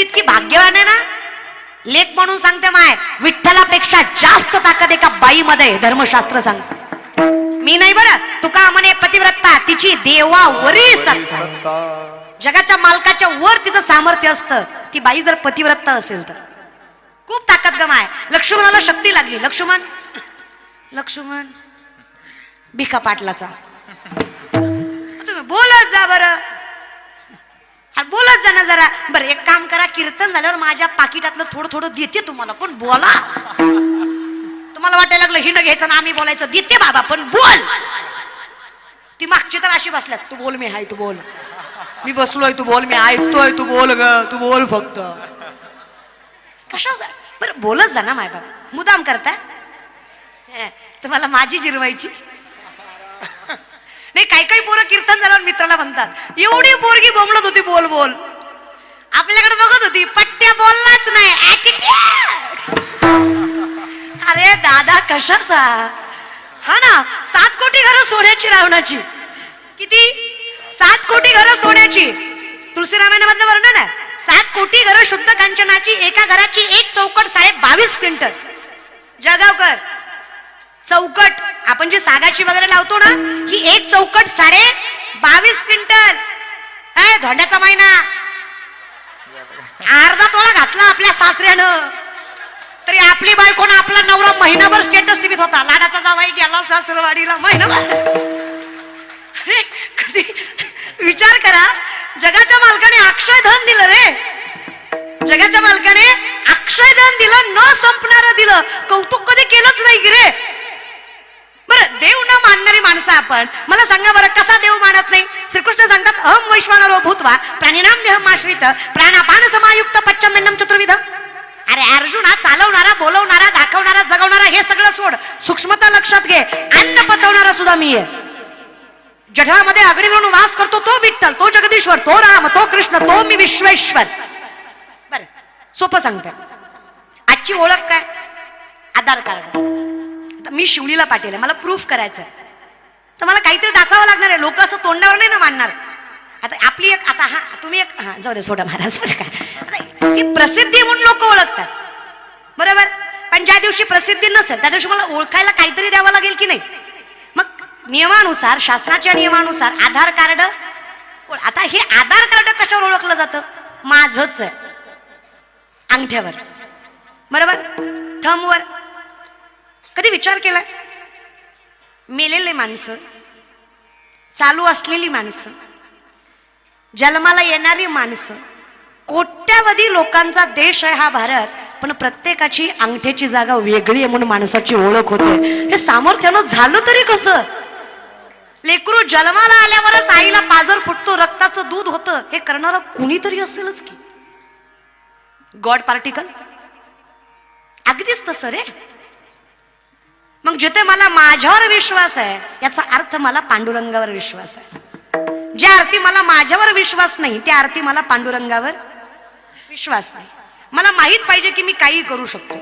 इतकी भाग्यवान आहे ना? लेख म्हणून सांगते माय विठ्ठलापेक्षा जास्त ताकद एका बाईमध्ये धर्मशास्त्र सांगते. मी नाही बरं तुका म्हणे पतिव्रता तिची देवावरी सत्ता सत्ता. जगाच्या मालकाच्या वर तिचं सामर्थ्य असतं ती बाई जर पतिव्रता असेल तर. खूप ताकद गमाय लक्ष्मणाला शक्ती लागली. लक्ष्मण लक्ष्मण भिका पाटलाचा. तुम्ही बोलत जा बरं. हा, बोलत जा ना जरा. बरं एक काम करा कीर्तन झाल्यावर माझ्या पाकिटातलं थोडं थोडं देते तुम्हाला पण बोला. तुम्हाला वाटायला लागलं हिंड घ्यायचं ना आम्ही बोलायचं. देते बाबा पण बोल. ती मागची तर अशी बसल्यात तू बोल मी हाय तू बोल. मी बसलोय तू बोल मी ऐकतोय तू बोल ग तू बोल फक्त. कशा बरं बोलत जा ना माय बाप मुदाम करता हे, तुम्हाला माझी जिरवायची? नाही काही काही पोरं कीर्तन झाल्यावर मित्राला म्हणतात एवढी पोरगी बोंबलत होती बोल बोल. आपल्याकडे बघत होती पट्ट्या बोललाच नाही अरे दादा कशाचा? हा ना सात कोटी घरं सोन्याची रावणाची. किती? सात कोटी घरं सोन्याची. तुलसी रामायणामधलं वर्णन आहे. सात कोटी घरं शुद्ध कांचनाची एका घराची एक चौकट साडे बावीस क्विंटल. जळगावकर चौकट. आपण जी सागाची वगैरे लावतो ना ही एक चौकट साडे बावीस क्विंटल. काय धोंड्याचा महिना अर्धा तोळा घातला आपल्या सासऱ्यानं. तरी आपली बायको ना आपला नवरा महिनाभर स्टेटस टीव्हीत होता. लाडाचा जावाई गेला सासरवाडीला महिनाभर. कधी विचार करा. जगाच्या मालकाने अक्षय धन दिलं रे. जगाच्या मालकाने अक्षय धन दिलं न संपणारं दिलं. कौतुक कधी केलंच नाही की रे. देव न मानणारी माणसं आपण. मला सांगा बरं कसा देव मानत नाही? श्रीकृष्ण सांगतात अहम वैश्वानरो भूतवा प्राणिनाम देहम आश्रित प्राणापान समायुक्त पच्चमेन्नम चतुर्विध. अरे अर्जुना चालवणारा बोलवणारा दाखवणारा जगवणारा हे सगळं सोड. सूक्ष्मता लक्षात घे. अन्न पचवणारा सुद्धा मी आहे जठामध्ये अग्नी म्हणून वास करतो तो विठ्ठल तो जगदीश्वर तो राम तो कृष्ण तो मी विश्वेश्वर. बर सोपं सांगते. आजची ओळख काय? आधार कार्ड. आता मी शिवलीला पाटील आहे मला प्रूफ करायचं आहे तर मला काहीतरी दाखवावं लागणार आहे. लोक असं तोंडावर नाही ना मानणार. आता आपली एक आता हा तुम्ही एक हा जाऊ दे सोडा महाराज का ही प्रसिद्धी म्हणून लोक ओळखतात. बरोबर? पण ज्या दिवशी प्रसिद्धी नसेल त्या दिवशी मला ओळखायला काहीतरी द्यावं लागेल की नाही? मग नियमानुसार शासनाच्या नियमानुसार आधार कार्ड आता हे आधार कार्ड कशावर ओळखलं जातं? माझच आहे. अंगठ्यावर. बरोबर? थंबवर. कधी विचार केला मेलेले माणसं चालू असलेली माणसं जन्माला येणारी माणसं कोट्यावधी लोकांचा देश आहे हा भारत पण प्रत्येकाची अंगठ्याची जागा वेगळी आहे म्हणून माणसाची ओळख होते. हे सामर्थ्यानं झालं तरी कसं? लेकरू जन्माला आल्यावरच आईला पाजर फुटतो रक्ताचं दूध होतं. हे करणारं कुणीतरी असेलच की? गॉड पार्टिकल अगदीच तसं रे. मग जिथे मला माझ्यावर विश्वास आहे याचा अर्थ मला पांडुरंगावर विश्वास आहे. ज्या अर्थी मला माझ्यावर विश्वास नाही त्या आरती मला पांडुरंगावर विश्वास नाही. मला माहीत पाहिजे की मी काही करू शकतो.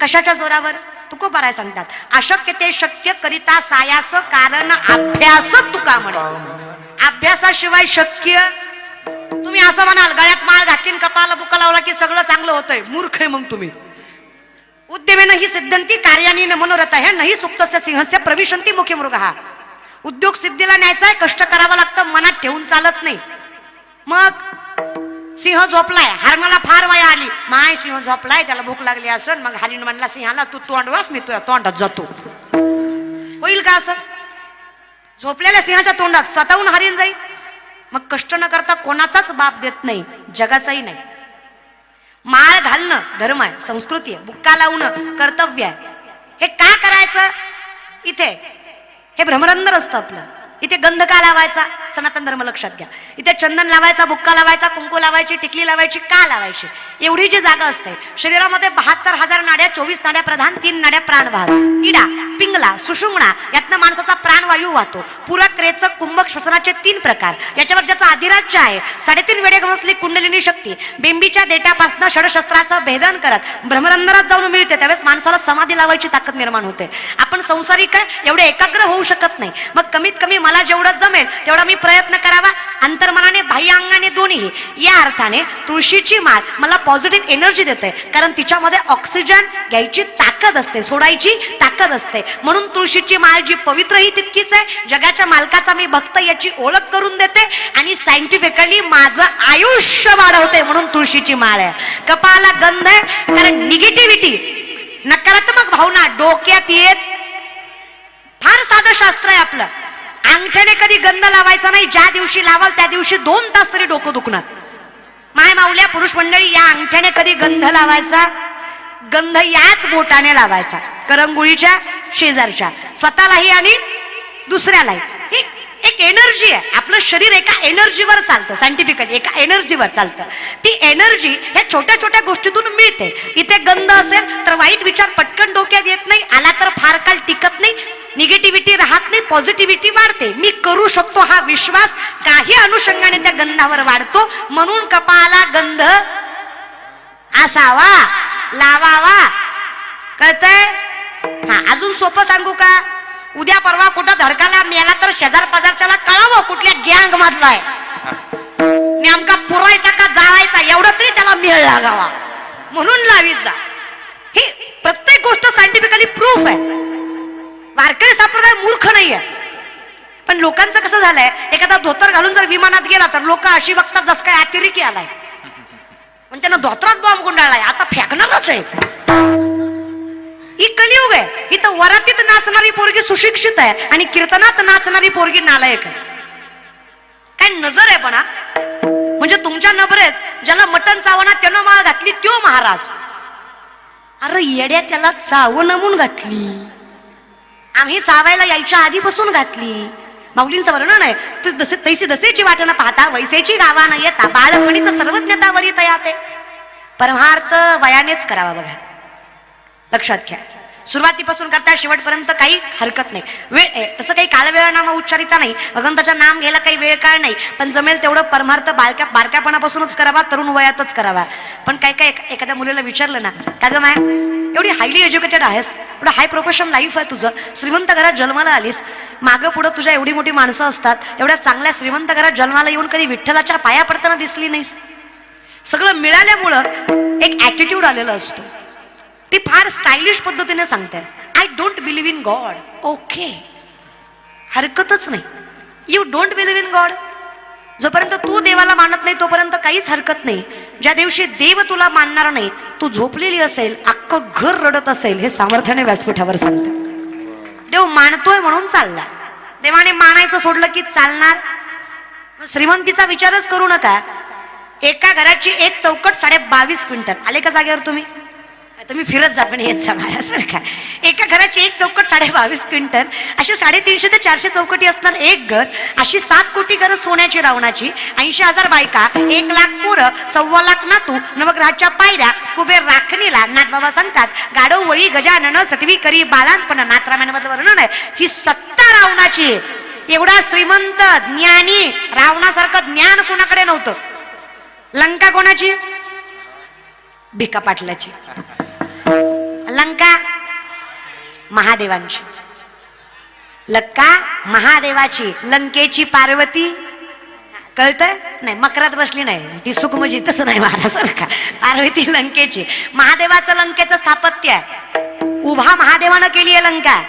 कशाच्या जोरावर? तुको पराय सांगतात. अशक्य ते शक्य करिता सायास कारण अभ्यास तुका म्हण. अभ्यासाशिवाय शक्य? तुम्ही असं म्हणाल गळ्यात माळ घातलीन कपाला बुका लावला की सगळं चांगलं होतंय. मूर्ख आहे मग तुम्ही. उद्यमेन ही सिद्धंती कार्याने न मनोरथ आहे. नाही सुप्तस्य सिंहस्य प्रविशंती मुखी मृग. हा उद्योग सिद्धीला न्यायचा आहे कष्ट करावं लागतं मनात ठेवून चालत नाही. मग सिंह झोपलाय. हरणाला फार वया आली. माय सिंह झोपलाय त्याला भूक लागली असन. मग हरिण म्हणला सिंहाला तू तोंडवास मी तुझ्या तोंडात जातो. होईल का असं? झोपलेल्या सिंहाच्या तोंडात स्वतःहून हरिण जाईल मग कष्ट न करता कोणाचाच बाप देत नाही जगाचाही नाही. माळ घालणं धर्म आहे संस्कृती आहे बुक्का लावणं कर्तव्य आहे. हे का करायचं? इथे. हे भ्रमरंदर असतं आपलं. इथे गंध का लावायचा. सनातन धर्म लक्षात घ्या. इथे चंदन लावायचा बुक्का लावायचा कुंकू लावायची टिकली लावायची का लावायची? एवढी जी जागा असते शरीरामध्ये बहात्तर हजार नाड्या चोवीस नाड्या प्रधान तीन नाड्या प्राणवाहक इडा पिंगला सुषुम्ना यातनं माणसाचा प्राणवायू वाहतो. पुरक रेचक कुंभक श्वसनाचे तीन प्रकार. याच्यावर ज्याचा अधिराज्य आहे साडेतीन वेळे घमसली कुंडलिनी शक्ती. बेंबीच्या देटापासनं षडशस्त्राचं भेदन करत भ्रमरंधरात जाऊन मिळते त्यावेळेस माणसाला समाधी लावायची ताकद निर्माण होते. आपण संसारिक आहे एवढे एकाग्र होऊ शकत नाही. मग कमीत कमी मला जेवढं जमेल तेवढा मी प्रयत्न करावा. अंतर्मनाने बाह्य अंगाने दोन्ही या अर्थाने तुळशीची माळ मला पॉझिटिव्ह एनर्जी देते. कारण तिच्यामध्ये ऑक्सिजन घ्यायची ताकद असते सोडायची ताकद असते. म्हणून तुळशीची माळ जी पवित्र ही तितकीच आहे. जगाच्या मालकाचा मी भक्त याची ओळख करून देते आणि सायंटिफिकली माझं आयुष्य वाढवते म्हणून तुळशीची माळ आहे. कपाला गंध आहे कारण निगेटिव्हिटी नकारात्मक भावना डोक्यात येत. फार साधं शास्त्र आहे आपलं. अंगठ्याने कधी गंध लावायचा नाही ज्या दिवशी लावाल त्या दिवशी दोन तास तरी डोकं दुखणार. माय माऊल्या पुरुष मंडळी या अंगठ्याने कधी गंध लावायचा? गंध याच बोटाने लावायचा करंगुळीच्या शेजारच्या. स्वतःलाही आणि दुसऱ्यालाही. ही एक एनर्जी आहे. आपलं शरीर एका एनर्जीवर चालतं सायंटिफिकली एका एनर्जीवर चालतं. ती एनर्जी ह्या छोट्या छोट्या गोष्टीतून मिळते. इथे गंध असेल तर वाईट विचार पटकन डोक्यात येत नाही आला तर फार काल टिकत नाही निगेटिव्हिटी राहत नाही पॉझिटिव्हिटी वाढते. मी करू शकतो हा विश्वास. काही अनुषंगाने त्या गंधावर वाढतो. म्हणून कपाला गंध असावा लावावा. कळतंय? हा अजून सोपं सांगू का? उद्या परवा कुठं धडकाला मेला तर शेजार पाजारच्याला कळावं कुठल्या गँग मधलाय. नेमका पुरायचा का जाळायचा एवढं तरी त्याला मेळ लागावा. म्हणून लावीत जा. ही प्रत्येक गोष्ट सायंटिफिकली प्रूफ आहे. वारकरी संप्रदाय मूर्ख नाहीये. पण लोकांचं कसं झालंय एखादा धोतर घालून जर विमानात गेला तर लोक अशी बघतात जस काय अतिरेकी आलाय. पण त्यानं धोत्रात बॉम्ब गुंडाळलाय आता फेकणारच आहे. ही कलियुग आहे. इथं वरातीत नाचणारी पोरगी सुशिक्षित आहे आणि कीर्तनात नाचणारी पोरगी नालायक आहे. काय नजर आहे पण म्हणजे तुमच्या नबरेत ज्याला मटण चावणा त्यानं माळ घातली त्यो महाराज. अरे येड्या त्याला चावण नमून घातली. आम्ही चावायला यायच्या आधीपासून घातली. माऊलींचं वर्णन आहे तर जसे तैसे दसेची वाटणं पाहता वैसेची गावा न येता बाळमणीचं सर्वज्ञता वरी आहे. परमार्थ वयानेच करावा बघा. लक्षात घ्या. सुरुवातीपासून करता शेवटपर्यंत काही हरकत नाही. वेळ आहे तसं काही काळ वेळ उच्चारिता नाही. भगवंताचं नाम घ्यायला काही वेळ काळ नाही. पण जमेल तेवढं परमार्थ बालक्या बारक्यापणापासूनच करावा तरुण वयातच करावा. पण काय काय एखाद्या मुलीला विचारलं ना का ग माय एवढी हायली एज्युकेटेड आहेस? एवढं हाय प्रोफेशन लाईफ आहे तुझं. श्रीमंत घरात जन्माला आलीस. मागं पुढं तुझ्या एवढी मोठी माणसं असतात. एवढ्या चांगल्या श्रीमंत घरात जन्माला येऊन कधी विठ्ठलाच्या पाया पडताना दिसली नाहीस? सगळं मिळाल्यामुळं एक ॲटिट्यूड आलेला असतो. ती फार स्टायलिश पद्धतीने सांगते I don't believe in God okay हरकतच नाही. You don't believe in God जोपर्यंत तू देवाला मानत नाही तोपर्यंत काहीच हरकत नाही. ज्या दिवशी देव तुला मानणार नाही तू झोपलेली असेल अख्खं घर रडत असेल हे सामर्थ्याने व्यासपीठावर सांगते. देव मानतोय म्हणून चालला. देवाने मानायचं सोडलं की चालणार. श्रीमंतीचा विचारच करू नका. एका घराची एक चौकट साडे बावीस क्विंटल. आले का जागेवर तुम्ही? तुम्ही फिरत जा पण येत जा महाराज बरं का. एका घराची एक चौकट साडे बावीस क्विंटल अशी साडेतीनशे ते चारशे चौकटी असणार एक घर अशी सात कोटी घरं सोन्याची रावणाची ऐंशी हजार बायका एक लाख पोरं सव्वा लाख नातू नवग्रहाच्या पायऱ्या कुबेर राखणीला नाथबाबा सांगतात गाडव वळी गजानन सटवी करी बाळांपण नाथरामायणामध्ये वर्णन आहे. ही सत्ता रावणाची एवढा श्रीमंत ज्ञानी रावणासारखं ज्ञान कोणाकडे नव्हतं? लंका कोणाची? भिका पाटलाची लंका महादेवांची. लक्का महादेवाची लंकेची पार्वती. कळतंय? नाही मकरात बसली नाही. ती सुखमजी म्हणजे तसं नाही महाराज पार्वती लंकेची. महादेवाचं लंकेचं स्थापत्य आहे. उभा महादेवानं केली आहे लंका.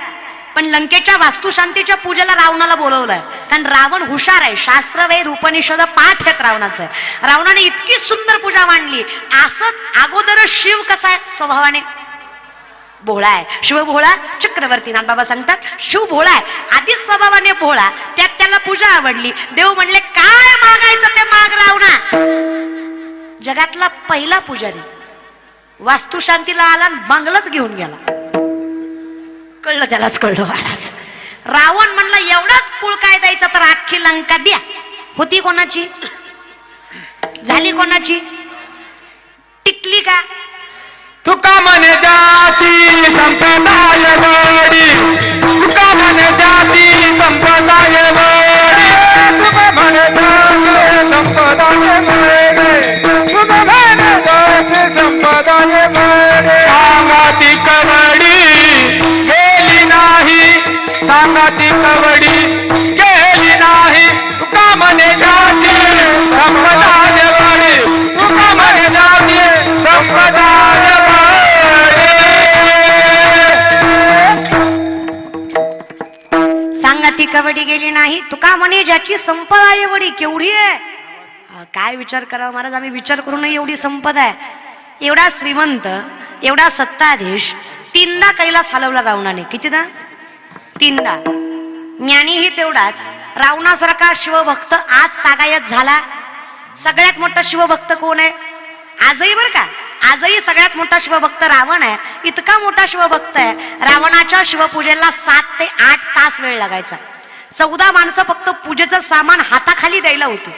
पण लंकेच्या वास्तुशांतीच्या पूजेला रावणाला बोलवलंय. कारण रावण हुशार आहे. शास्त्र वेद उपनिषद पाठ आहेत रावणाचं. रावणाने इतकी सुंदर पूजा मांडली. असंच अगोदर शिव कसा आहे? स्वभावाने भोळा आहे. शिव भोळा चक्रवर्ती बाबा सांगतात शिव भोळा आहे. आधीच स्वभावाने भोळा त्यात त्याला पूजा आवडली. देव म्हणले काय मागायचं ते माग रावणा. जगातला पहिला पुजारी वास्तुशांतीला आला आणि घेऊन गेला. कळलं त्यालाच कळलं महाराज. रावण म्हणला एवढाच कुळ काय द्यायचा तर अख्खी लंका द्या. होती कोणाची? झाली कोणाची? टिकली का? तुका मन जाती संप्रदाय लोडी तुका मन जाती संप्रदाय लोडी तुका मन जाती संप्रदाय लोडी तुका मन जाती संप्रदाय लोडी सांगाती कवडी गेली नाही. सांगाती कवडी. गेली नाही. तुका म्हणे ज्याची संपदा एवढी? केवढी आहे? काय विचार करावा महाराज? आम्ही विचार करून एवढी संपदा आहे. एवढा श्रीमंत एवढा सत्ताधीश तीनदा कैलास हलवला रावणाने. कितीदा? तीनदा. ज्ञानीही तेवढाच. रावणासारखा शिवभक्त आज तागायत झाला. सगळ्यात मोठा शिवभक्त कोण आहे? आजही बर का? आजही सगळ्यात मोठा शिवभक्त रावण आहे. इतका मोठा शिवभक्त आहे. रावणाच्या शिवपूजेला सात ते आठ तास वेळ लागायचा. चौदा माणसं फक्त पूजेचं सामान हाताखाली द्यायला होती.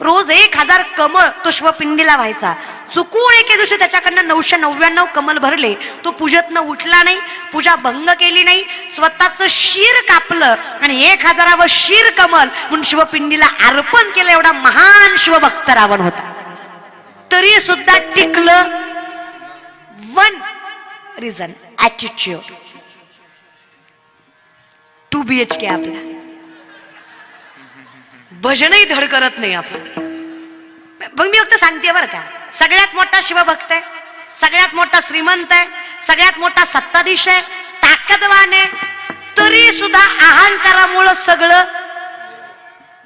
रोज एक हजार कमळ तो शिवपिंडीला व्हायचा. चुकून एके दिवशी त्याच्याकडनं नऊशे नव्याण्णव कमल भरले. तो पूजेतनं उठला नाही पूजा भंग केली नाही. स्वतःच शिर कापलं आणि एक हजारावं शिर कमल म्हणून शिवपिंडीला अर्पण केलं. एवढा महान शिवभक्त रावण होता. तरी सुद्धा टिकलं. One reason attitude to be H के आपला. भजनही धड करत नाही आपण. मग मी फक्त सांगते बरं का. सगळ्यात मोठा शिवभक्त आहे. सगळ्यात मोठा श्रीमंत आहे. सगळ्यात मोठा सत्ताधीश आहे. ताकदवान आहे. तरी सुद्धा अहंकारामुळं सगळं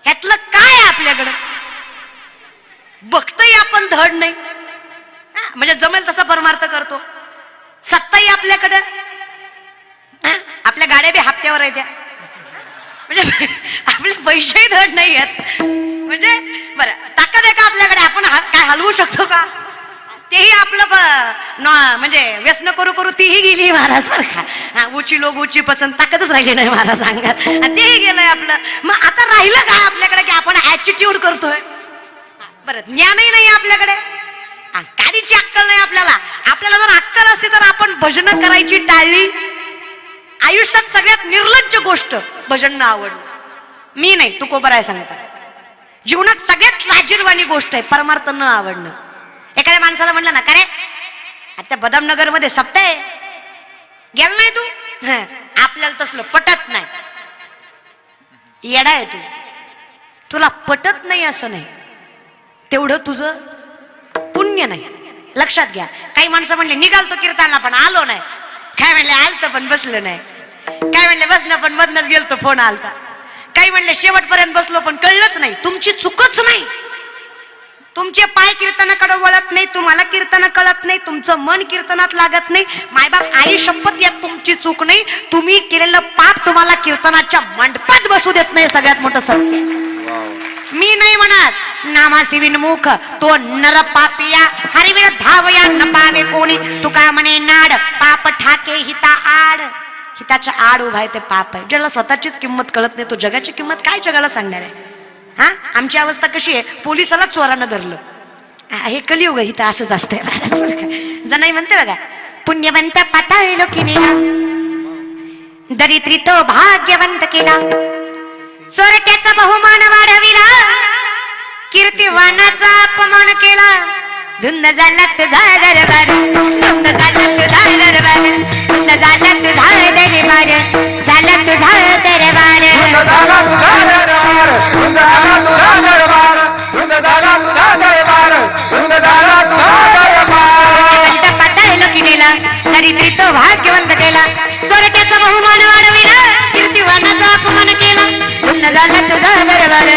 ह्यातलं काय आहे आपल्याकडं? बघतही आपण धड नाही. हा, म्हणजे जमेल तसा परमार्थ करतो. सत्ताही आपल्याकडं. हा, आपल्या गाड्या बी हप्त्यावर आहे त्या म्हणजे आपले पैसेही धड नाही आहेत. म्हणजे बरं ताकद आहे का आपल्याकडे? आपण काय हलवू शकतो का? तेही आपलं म्हणजे व्यसन करू करू तीही गेली महाराज बरं का. हा, उची लोक उची पसंत ताकदच राहिली नाही महाराज सांगत तेही गेलंय आपलं. मग आता राहिलं काय आपल्याकडे की आपण ऍटिट्यूड करतोय? बरं ज्ञानही नाही आपल्याकडे. काडीची अक्कल नाही आपल्याला. आपल्याला जर अक्कल असती तर आपण भजन करायची टाळली आयुष्यात सगळ्यात निर्लज्ज गोष्ट भजन न आवडणं मी नाही तू कोबर आहे सांगता. जीवनात सगळ्यात लाजीरवाणी गोष्ट आहे परमार्थ न आवडणं. एखाद्या माणसाला म्हणलं ना का रे? आता बदामनगरमध्ये सप्ताय आहे. गेला नाही तू? हं, आपल्याला तसलं पटत नाही. येडा आहे तू. तुला पटत नाही असं नाही. तेवढं तुझं पुण्य नाही. लक्षात घ्या. काही माणसं म्हणले निघालतो कीर्तनाला पण आलो नाही. काय म्हणले आलत पण बसलो नाही. काय म्हणले बसणं पण मधनच गेलतो फोन आलता. काही म्हणले शेवटपर्यंत बसलो पण कळलंच नाही. तुमची चुकच नाही. तुमचे पाय कीर्तनाकडे वळत नाही तुम्हाला कीर्तन कळत नाही तुमचं मन कीर्तनात लागत नाही. मायबाप आई शपथ यात तुमची चूक नाही. तुम्ही केलेलं पाप तुम्हाला कीर्तनाच्या मंडपात बसू देत नाही सगळ्यात मोठं सत्य. मी नाही म्हणत नामासी विनमुख तो नर पापिया हरिवीर धावया न पावे कोणी. तुका म्हणे नाड पाप ठाके हिता आड. हिताच्या आड उभा आहे ते पाप आहे. ज्याला स्वतःचीच किंमत कळत नाही तो जगाची किंमत काय जगाला सांगणार आहे? हा? आमची अवस्था कशी आहे? पोलिसाला चोरानं धरलं. हे कलियुग हिता असंच असतंय जनाई म्हणते बघा पुण्यवंत पाताळलो की दरिद्री तो भाग्यवंत केला. चोरट्याचा बहुमान वाढविला. कीर्तिवानाचा अपमान केला. धुंद झाला तुझा दरबार धुंद झाला तुझा दरबार धुंद झाला तुझा दरबार झाला तुझा दरबार पंत पाताळलो की नेला दरिद्री तो भाग्यवंत केला. चोरट्याचा बहुमान वाढविला कीर्तिवानाचा अपमान केला. धुंद झाला तुझा दरबार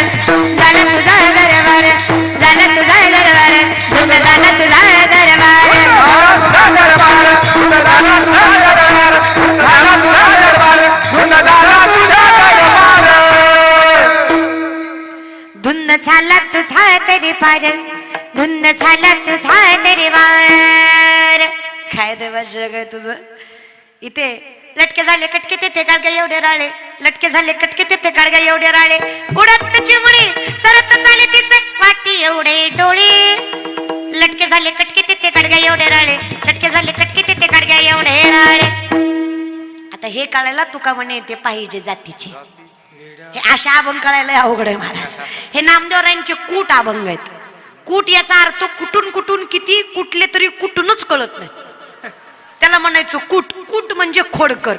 पार. धुंद झाला तुझा तरी वार. काय देवा जग आहे तुझं? इथे लटके झाले कटके तेथे काढगा एवढे राळे. लटके झाले कटके तेथे काढगा एवढे राळे. उडत चिमणी चरत चाले तिचे वाटी एवढे डोळे. लटके झाले कटके तेथे काढगा एवढे राळे. लटके झाले कटके तेथे काढगा एवढे राळे. आता हे काढायला तुका म्हणे ते पाहिजे जातीचे. हे अशा अभंग कळायला अवघड आहे महाराज. हे नामदेवरायांचे कूट अभंग आहेत. कूट याचा अर्थ कुठून कुठून किती कुठले तरी कुठूनच कळत नाही त्याला म्हणायचं कूट. कूट म्हणजे खोडकर.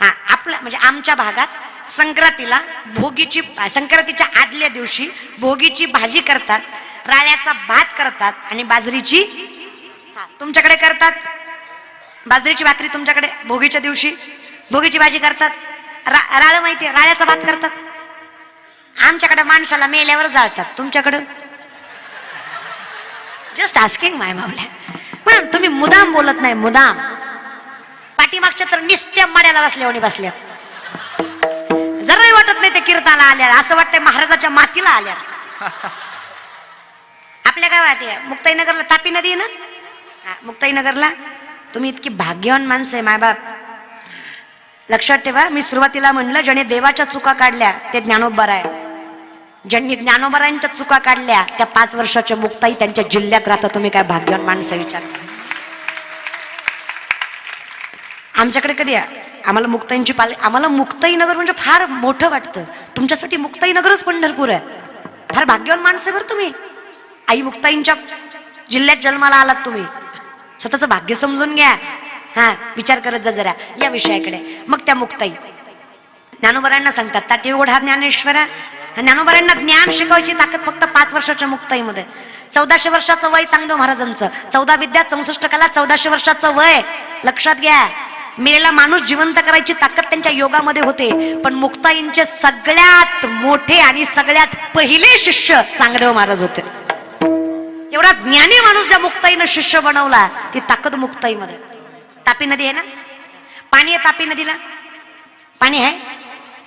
हा आपल्या म्हणजे आमच्या भागात संक्रांतीला भोगीची संक्रांतीच्या आदल्या दिवशी भोगीची भाजी करतात राळ्याचा भात करतात आणि बाजरीची तुमच्याकडे करतात? बाजरीची भाकरी तुमच्याकडे भोगीच्या दिवशी? भोगीची भाजी करतात? रा राळ माहितीये राळ्याचा भात करतात. आमच्याकडे माणसाला मेल्यावर जाळतात. तुमच्याकडं? जस्ट आस्किंग माय मावल्या पण तुम्ही मुदाम बोलत नाही मुदाम. पाठीमागच्या तर निस्त्या माड्याला बसल्यावर बसल्यात जराही वाटत नाही ते कीर्ताला आल्या असं वाटतंय महाराजाच्या मातीला आल्या आपल्या गावात आहे मुक्ताईनगरला तापी नदी आहे ना? मुक्ताईनगरला. तुम्ही इतकी भाग्यवान माणसं आहे मायबाप. लक्षात ठेवा मी सुरुवातीला म्हणलं ज्याने देवाच्या चुका काढल्या ते ज्ञानोबर आहे. ज्यांनी ज्ञानोबरांच्या चुका काढल्या त्या पाच वर्षाच्या मुक्ताई त्यांच्या जिल्ह्यात राहता तुम्ही काय भाग्यवान माणसं विचार आमच्याकडे कधी आम्हाला मुक्ताईंची पाल आम्हाला मुक्ताईनगर म्हणजे फार मोठं वाटतं. तुमच्यासाठी मुक्ताईनगरच पंढरपूर आहे. फार भाग्यवान माणसं बरं तुम्ही. आई मुक्ताईंच्या जिल्ह्यात जन्माला आलात तुम्ही. स्वतःचं भाग्य समजून घ्या. हा विचार करत जा जरा या विषयाकडे. मग त्या मुक्ताई. ज्ञानोबरांना सांगतात ताटी उघड हा ज्ञानेश्वरा. ज्ञानोबरांना ज्ञान शिकवायची ताकद फक्त पाच वर्षाच्या मुक्ताईमध्ये. चौदाशे वर्षाचं वय चांगलं महाराजांचं. चौदा विद्या चौसष्ट कला चौदाशे वर्षाचं वय. लक्षात घ्या मेलेला माणूस जिवंत करायची ताकद त्यांच्या योगामध्ये होते. पण मुक्ताईंचे सगळ्यात मोठे आणि सगळ्यात पहिले शिष्य चांगदेव महाराज होते. एवढा ज्ञानी माणूस ज्या मुक्ताईनं शिष्य बनवला ती ताकद मुक्ताईमध्ये. तापी नदी आहे ना? पाणी आहे तापी नदीला? पाणी आहे?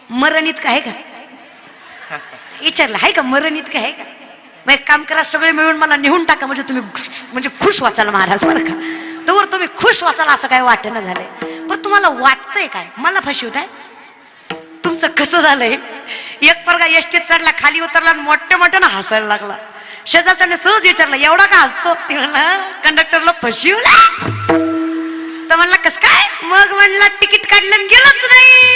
मरण इतकं आहे का? विचारलं आहे का मरण इतकं आहे का? मग एक काम करा सगळे मिळून मला नेऊन टाका म्हणजे तुम्ही म्हणजे खुश वाचाल महाराज बरं का. तोवर तुम्ही खुश वाचाल असं काय वाटणं झालंय. पण तुम्हाला वाटतंय काय? मला फसवत आहे? तुमचं कसं झालंय? एक परगा एसटीत चढला खाली उतरला आणि मोठ्या मोठ्यानं हसायला लागला. शेजारच्याने सहज विचारलं एवढा का हसतो? तिला कंडक्टरला फसवला तर म्हणला कस काय? मग म्हणला तिकीट काढलं गेलंच नाही.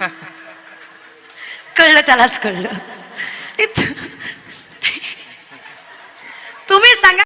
कळलं त्यालाच कळलं. इत-